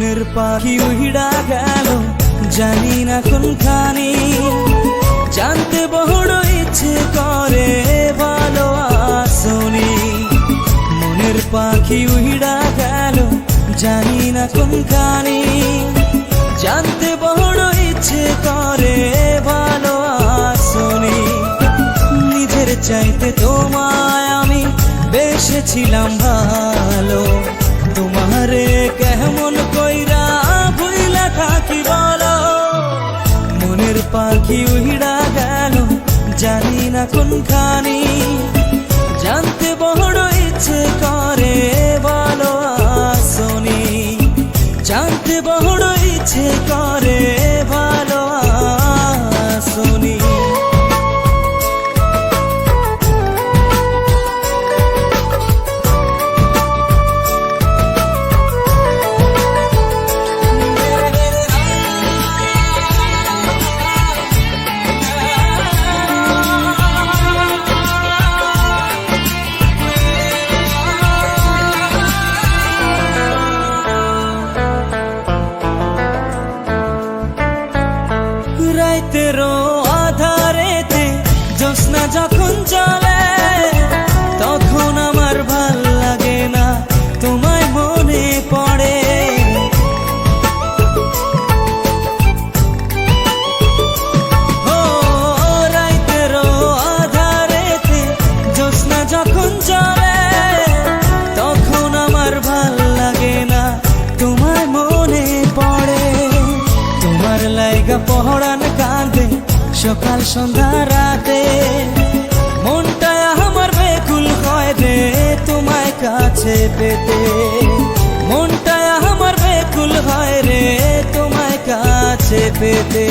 মনের পাখি উহিড়া গেল, জানি না কোনখানি। জানতে বড় ইচ্ছে করে ভালো আসনি। মনের পাখি উহিড়া গেল, জানি না কোনখানি। জানতে বড় ইচ্ছে করে ভালো আসনি। নিজের চাইতে তোমায় আমি বেসেছিলাম ভালো। পাখি উহিড়া গেল জানি না কোনখানি জানতে বড় ইচ্ছে করে যখন চলে তখন আমার ভালো লাগে না। তোমার মনে পড়ে, তোমার লাইগা পহরান কাঁদে সকাল সন্ধ্যা রাতে। মনটা আমার বেকুল হয় রে তোমায় কাছে পেতে। মনটা আমার বেকুল হয় রে তোমায় কাছে পেতে।